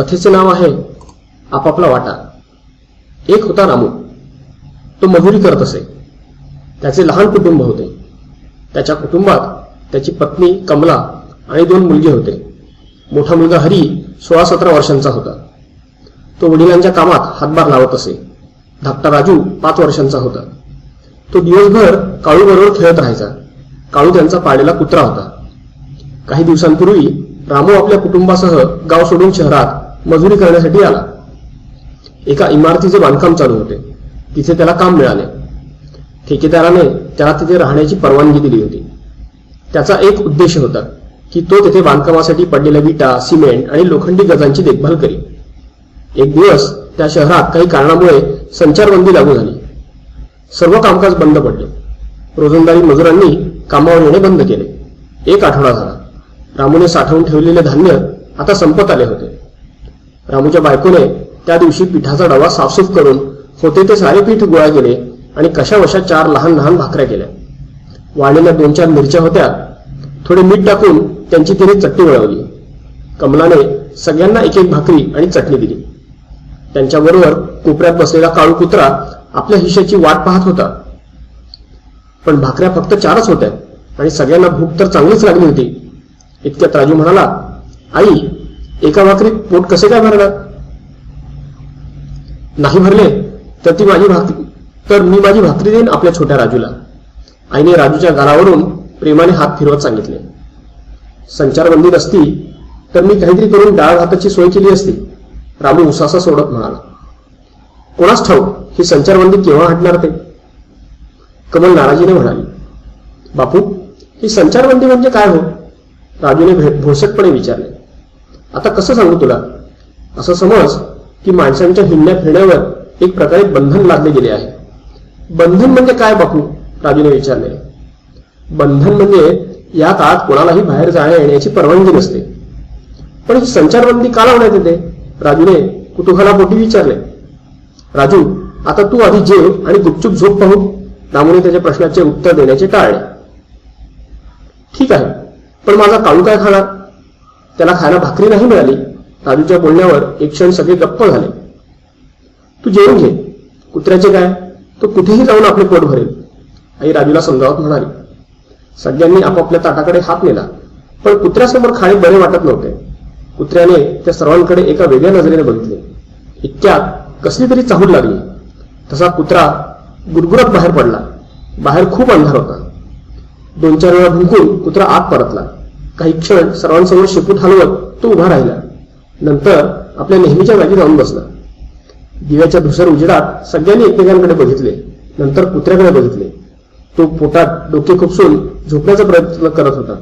कथेचे नाव आहे आपापला वाटा. एक होता रामू. तो मजुरी करत असे. त्याचे लहान कुटुंब होते. त्याच्या कुटुंबात त्याची पत्नी कमला आणि दोन मुलगे होते. मोठा मुलगा हरी सोळा सतरा वर्षांचा होता. तो वडिलांच्या कामात हातभार लावत असे. धाकटा राजू पाच वर्षांचा होता. तो दिवसभर काळू बरोबर खेळत राहायचा. काळू त्यांचा पाळलेला कुत्रा होता. काही दिवसांपूर्वी रामू आपल्या कुटुंबासह गाव सोडून शहरात मजुरी करण्यासाठी आला. एका इमारतीचे बांधकाम चालू होते. तिथे त्याला काम मिळाले. ठेकेदाराने त्याला तिथे राहण्याची परवानगी दिली होती. त्याचा एक उद्देश होता की तो तिथे बांधकामासाठी पडलेल्या विटा सिमेंट आणि लोखंडी गजांची देखभाल करी. एक दिवस त्या शहरात काही कारणामुळे संचारबंदी लागू झाली. सर्व कामकाज बंद पडले. रोजंदारी मजुरांनी कामावर येणे बंद केले. एक आठवडा झाला. रामूने साठवून ठेवलेले धान्य आता संपत आले होते. रामूच्या बायकोने त्या दिवशी पिठाचा डबा साफसूफ करून होते ते सारे पीठ गोळा केले आणि कशावशा चार लहान लहान भाकऱ्या केल्या. वाळलेल्या दोन चार मिरच्या होत्या. थोडे मीठ टाकून त्यांची तिने चटणी वळवली. कमलाने सगळ्यांना एक एक भाकरी आणि चटणी दिली. त्यांच्याबरोबर कोपऱ्यात बसलेला काळू कुत्रा आपल्या हिश्याची वाट पाहत होता. पण भाकऱ्या फक्त चारच होत्या आणि सगळ्यांना भूक तर चांगलीच लागली होती. इतक्यात राजू म्हणाला आई एका भाकरीत पोट कसे काय भरणार? नाही भरले तर ती माझी भाकरी तर मी माझी भाकरी देईन आपल्या छोट्या राजूला. आईने राजूच्या गालावरून प्रेमाने हात फिरवत सांगितले. संचारबंदी नसती तर मी काहीतरी करून डाळ भाताची सोय केली असती. रामू उसासा सोडत म्हणाला. कोणास ठाऊक ही संचारबंदी केव्हा हटणार ते? कमल नाराजीने म्हणाली. बापू ही संचारबंदी म्हणजे काय हो? राजूने भे- भोसटपणे विचारले. आता कसं सांगू तुला? असं समज की माणसांच्या हिंडण्या फिरण्यावर एक प्रकारे बंधन लादले गेले आहे. बंधन म्हणजे काय बापू? राजूने विचारले. बंधन म्हणजे या काळात कोणालाही बाहेर जाण्या येण्याची परवानगी नसते. पण ही संचारबंदी का लावण्यात येते? राजूने कुतुहलापोटी विचारले. राजू आता तू आधी जेव आणि गुपचूप झोप पाहू. रामूने त्याच्या प्रश्नाचे उत्तर देण्याचे टाळले. ठीक आहे पण माझा काळू काय खाणार त्याला खायला भाकरी नाही मिळाली. राजूच्या बोलण्यावर एक क्षण सगळे गप्प झाले. तू जेवून घे. कुत्र्याचे काय? तो कुठेही जाऊन आपले पोट भरेल. आई राजूला समजावत म्हणाली. सगळ्यांनी आपापल्या ताटाकडे हात नेला. पण कुत्र्यासमोर खाणे बरे वाटत नव्हते. कुत्र्याने त्या सर्वांकडे एका वेगळ्या नजरेने बघितले. इतक्यात कसली तरी चाहूल लागली. तसा कुत्रा गुरगुरत बाहेर पडला. बाहेर खूप अंधार होता. दोन चार वेळा भुंकून कुत्रा आत परतला. काही क्षण सर्वांसमोर शेपूट हलवत तो उभा राहिला. नंतर आपल्या नेहमीच्या जागी जाऊन बसला. दिव्याच्या धुसर उजेडात सगळ्यांनी एकमेकांकडे बघितले. नंतर कुत्र्याकडे बघितले. तो पोटात डोके खुपसून झोपण्याचा प्रयत्न करत होता.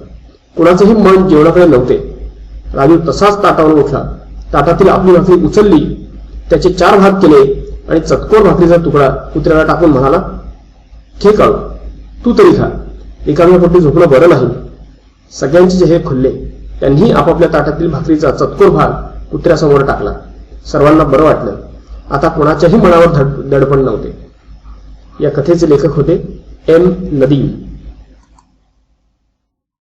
कुणाचंही मन जेवणाकडे नव्हते. राजू तसाच ताटावर उठला. ताटातील आपली भाकरी उचलली. त्याचे चार भाग केले आणि चतकोर भाकरीचा तुकडा कुत्र्याला टाकून म्हणाला ठीक काळू तू तरी खा. एकांना पोटी झोपणं बरं नाही. सगळ्यांचे हे खुलले त्यांनी आपापल्या ताटातील भाकरीचा चतकोर भाग कुत्र्यासमोर टाकला. सर्वांना बरं वाटलं. आता कोणाच्याही मनावर धड- दडपण नव्हते. या कथेचे लेखक होते एम. नदीम.